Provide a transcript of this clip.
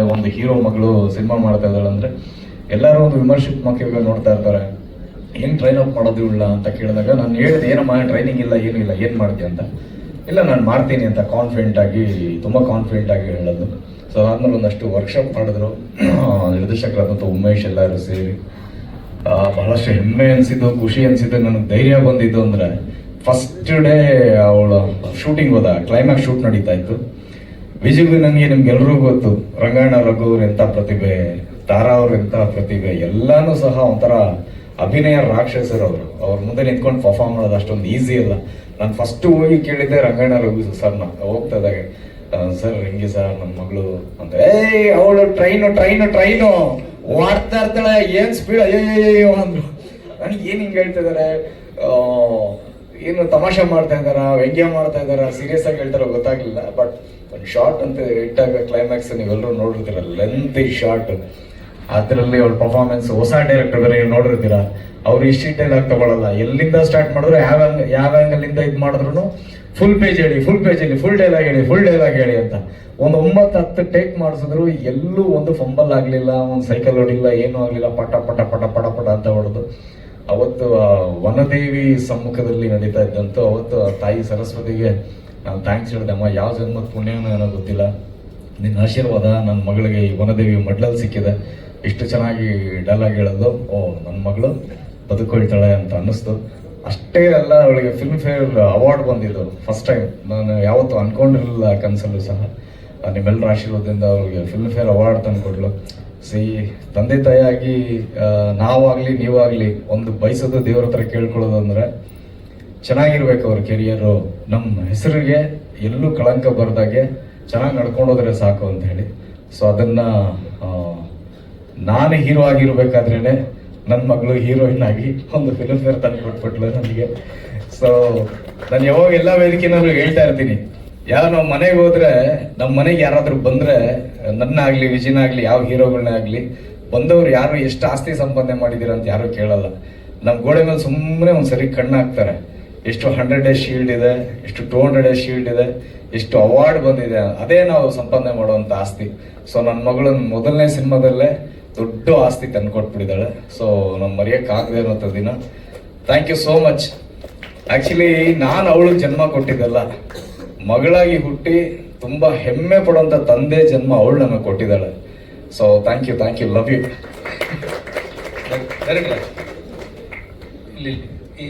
ಒಂದು ಹೀರೋ ಮಗಳು ಸಿನಿಮಾ ಮಾಡ್ತಾ ಇದ್ದಾಳೆ ಅಂದ್ರೆ ಎಲ್ಲರೂ ಒಂದು ವಿಮರ್ಶಾತ್ಮಕವಾಗಿ ನೋಡ್ತಾ ಇರ್ತಾರೆ. ಹೆಂಗ್ ಟ್ರೈನ್ ಅಪ್ ಮಾಡೋದು ಇಲ್ಲ? ಅಂತ ಕೇಳಿದಾಗ, ನಾನು ಹೇಳಿದೆ, ಏನಮ್ಮ ಟ್ರೈನಿಂಗ್ ಇಲ್ಲ, ಏನು ಇಲ್ಲ, ಏನು ಮಾಡ್ತೀಯ ಅಂತ? ಇಲ್ಲ, ನಾನು ಮಾಡ್ತೀನಿ ಅಂತ ಕಾನ್ಫಿಡೆಂಟ್ ಆಗಿ, ತುಂಬಾ ಕಾನ್ಫಿಡೆಂಟ್ ಆಗಿ ಹೇಳೋದು. ಸೊ ಅದಾದ್ಮೇಲೆ ಒಂದಷ್ಟು ವರ್ಕ್ಶಾಪ್ ಮಾಡಿದ್ರು. ನಿರ್ದೇಶಕರಾದಂಥ ಉಮೇಶ್ ಎಲ್ಲರೂ ಸೇರಿ. ಬಹಳಷ್ಟು ಹೆಮ್ಮೆ ಅನಿಸಿದ್ದು, ಖುಷಿ ಅನಿಸಿದ್ದು, ನನಗೆ ಧೈರ್ಯ ಬಂದಿದ್ದು ಅಂದ್ರೆ ಫಸ್ಟ್ ಡೇ ಅವಳು ಶೂಟಿಂಗ್ ಹೋದ ಕ್ಲೈಮ್ಯಾಕ್ಸ್ ಶೂಟ್ ನಡೀತಾ ಇತ್ತು. ವಿಜುಗೂ ನನಗೆ ನಿಮ್ಗೆಲ್ರಿಗೂ ಗೊತ್ತು. ರಂಗಾಯಣ ರಘು ಅವ್ರ ಎಂಥ ಪ್ರತಿಭೆ, ತಾರಾ ಅವ್ರ ಎಂಥ ಪ್ರತಿಭೆ, ಎಲ್ಲಾನು ಸಹ ಒಂಥರ ಅಭಿನಯ ರಾಕ್ಷಸರು ಅವರು. ಅವ್ರ ಮುಂದೆ ನಿಂತ್ಕೊಂಡು ಪರ್ಫಾರ್ಮ್ ಮಾಡೋದು ಅಷ್ಟೊಂದು ಈಸಿ ಅಲ್ಲ. ನಾನು ಫಸ್ಟ್ ಹೋಗಿ ಕೇಳಿದ್ದೆ ರಂಗಾಯಣ ರಘು ಸರ್ನ. ಹೋಗ್ತಾ ಇದ್ದಾಗ ಸರ್, ಹಿಂಗೆ ಸರ್ ನನ್ನ ಮಗಳು? ಅಂತ ಏಯ್, ಅವಳು ಟ್ರೈನು ಟ್ರೈನು ಟ್ರೈನು ಓಡ್ತಾ ಇರ್ತಾಳೆ, ಏನ್ ಸ್ಪೀಡ್ ಅಯ್ಯೋ ಅಂದ್ರು ನನಗೆ ಏನು ಹಿಂಗೆ ಹೇಳ್ತಿದ್ದಾರೆ ಏನು ತಮಾಷೆ ಮಾಡ್ತಾ ಇದಾರ ವ್ಯಂಗ್ಯ ಮಾಡ್ತಾ ಇದಾರ ಸೀರಿಯಸ್ ಆಗಿ ಹೇಳ್ತಾರೋ ಗೊತ್ತಾಗ್ಲಿಲ್ಲ. ಬಟ್ ಒಂದು ಶಾರ್ಟ್ ಅಂತ ಇಟ್ಟಾಗ ಕ್ಲೈಮ್ಯಾಕ್ಸ್ ನೀವೆಲ್ಲರೂ ನೋಡಿರ್ತೀರ ಲೆಂತಿ ಶಾರ್ಟ್ ಅದರಲ್ಲಿ ಅವ್ರ ಪರ್ಫಾರ್ಮೆನ್ಸ್ ಹೊಸ ಡೈರೆಕ್ಟರ್ ಬೇರೆ ನೀವು ನೋಡಿರ್ತೀರ. ಅವ್ರು ಇಷ್ಟು ಡೈಲಾಗ್ ತಗೊಳಲ್ಲ. ಎಲ್ಲಿಂದ ಸ್ಟಾರ್ಟ್ ಮಾಡಿದ್ರು, ಯಾವ ಯಾವ ಆಂಗಲ್ ಇಂದ ಇದು ಮಾಡಿದ್ರು ಫುಲ್ ಪೇಜ್ ಹೇಳಿ ಫುಲ್ ಪೇಜ್ ಹೇಳಿ ಫುಲ್ ಡೈಲಾಗ್ ಹೇಳಿ ಫುಲ್ ಡೈಲಾಗ್ ಹೇಳಿ ಅಂತ. ಒಂದು ಒಂಬತ್ತು ಹತ್ತು ಟೇಕ್ ಮಾಡಿಸಿದ್ರು, ಎಲ್ಲೂ ಒಂದು ಫಂಬಲ್ ಆಗಲಿಲ್ಲ, ಒಂದು ಸೈಕಲ್ ಹೊಡಿಲ್ಲ ಏನೂ ಆಗಲಿಲ್ಲ, ಪಟ ಪಟ ಪಟ ಪಟ ಪಟ ಅಂತ ಹೊಡೆದು. ಅವತ್ತು ವನದೇವಿ ಸಮ್ಮುಖದಲ್ಲಿ ನಡೀತಾ ಇದ್ದಂತೂ ಅವತ್ತು ತಾಯಿ ಸರಸ್ವತಿಗೆ ನಾನು ಥ್ಯಾಂಕ್ಸ್ ಹೇಳಿದೆ, ಅಮ್ಮ, ಯಾವ ಜನ್ಮ ಪುಣ್ಯನೋ ಏನೋ ಗೊತ್ತಿಲ್ಲ. ನಿನ್ನ ಆಶೀರ್ವಾದ ನನ್ನ ಮಗಳಿಗೆ ಈ ವನದೇವಿ ಮಡ್ಲಲ್ಲಿ ಸಿಕ್ಕಿದೆ. ಇಷ್ಟು ಚೆನ್ನಾಗಿ ಡೈಲಾಗ್ ಹೇಳೋದು, ಓ ನನ್ನ ಮಗಳು ಬದುಕೊಳ್ತಾಳೆ ಅಂತ ಅನ್ನಿಸ್ತು. ಅಷ್ಟೇ ಅಲ್ಲ, ಅವಳಿಗೆ ಫಿಲ್ಮ್ ಫೇರ್ ಅವಾರ್ಡ್ ಬಂದಿದ್ದು ಫಸ್ಟ್ ಟೈಮ್ ನಾನು ಯಾವತ್ತೂ ಅನ್ಕೊಂಡಿರಲಿಲ್ಲ ಕನಸಲ್ಲೂ ಸಹ. ನಿಮ್ಮೆಲ್ಲರ ಆಶೀರ್ವಾದದಿಂದ ಅವಳಿಗೆ ಫಿಲ್ಮ್ ಫೇರ್ ಅವಾರ್ಡ್ ತಂದ್ಕೊಡ್ಲು ಸಿ ತಂದೆ ತಾಯಿಯಾಗಿ ನಾವಾಗಲಿ, ನೀವಾಗಲಿ ಒಂದು ಬಯಸೋದು ದೇವ್ರ ಹತ್ರ ಕೇಳ್ಕೊಳ್ಳೋದು ಅಂದರೆ ಚೆನ್ನಾಗಿರ್ಬೇಕು ಅವ್ರ ಕೆರಿಯರು. ನಮ್ಮ ಹೆಸರಿಗೆ ಎಲ್ಲೂ ಕಳಂಕ ಬರ್ದಾಗೆ ಚೆನ್ನಾಗಿ ನಡ್ಕೊಂಡೋದ್ರೆ ಸಾಕು ಅಂತ ಹೇಳಿ. ಸೊ ಅದನ್ನ ನಾನು ಹೀರೋ ಆಗಿರ್ಬೇಕಾದ್ರೇನೆ ನನ್ನ ಮಗಳು ಹೀರೋಯಿನ್ ಆಗಿ ಒಂದು ಫಿಲ್ಮ್ ಫೇರ್ ತಂದು ಕೊಟ್ಬಿಟ್ಲು ನನಗೆ ಸೊ ನಾನು ಯಾವಾಗ ಎಲ್ಲ ವೇದಿಕೆನೂ ಹೇಳ್ತಾ ಇರ್ತೀನಿ. ಯಾವ ನಾವು ಮನೆಗೆ ಹೋದ್ರೆ ನಮ್ಮ ಮನೆಗೆ ಯಾರಾದರೂ ಬಂದ್ರೆ ನನ್ನ ಆಗಲಿ ವಿಜಯನ ಆಗಲಿ ಯಾವ ಹೀರೋಗಳನ್ನೇ ಆಗಲಿ ಬಂದವರು ಯಾರು ಎಷ್ಟು ಆಸ್ತಿ ಸಂಪಾದನೆ ಮಾಡಿದೀರ ಅಂತ ಯಾರು ಕೇಳಲ್ಲ. ನಮ್ಮ ಗೋಡೆ ಮೇಲೆ ಸುಮ್ಮನೆ ಒಂದ್ಸರಿ ಕಣ್ಣು ಹಾಕ್ತಾರೆ ಎಷ್ಟು ಹಂಡ್ರೆಡ್ ಡೇಸ್ ಶೀಲ್ಡ್ ಇದೆ, ಎಷ್ಟು ಟೂ ಹಂಡ್ರೆಡ್ ಡೇಸ್ ಶೀಲ್ಡ್ ಇದೆ, ಎಷ್ಟು ಅವಾರ್ಡ್ ಬಂದಿದೆ, ಅದೇ ನಾವು ಸಂಪಾದನೆ ಮಾಡುವಂತ ಆಸ್ತಿ. ಸೊ ನನ್ನ ಮಗಳು ಮೊದಲನೇ ಸಿನಿಮಾದಲ್ಲೇ ದೊಡ್ಡ ಆಸ್ತಿ ತಂದ್ಕೊಟ್ಬಿಟ್ಟಿದ್ದಾಳೆ. ಸೊ ನಮ್ಮ ಮರೆಯೋಕ್ಕಾಗದೆ ಇರುವಂತ ದಿನ. Thank you so much actually ನಾನು ಅವಳು ಜನ್ಮ ಕೊಟ್ಟಿದ್ದಲ್ಲ. ಮಗಳಾಗಿ ಹುಟ್ಟಿ ತುಂಬಾ ಹೆಮ್ಮೆ ಪಡುವಂತ ತಂದೆ ಜನ್ಮ ಅವಳು ನನಗೆ ಕೊಟ್ಟಿದ್ದಾಳೆ. So thank you thank you love you ಇಲ್ಲಿ ಈ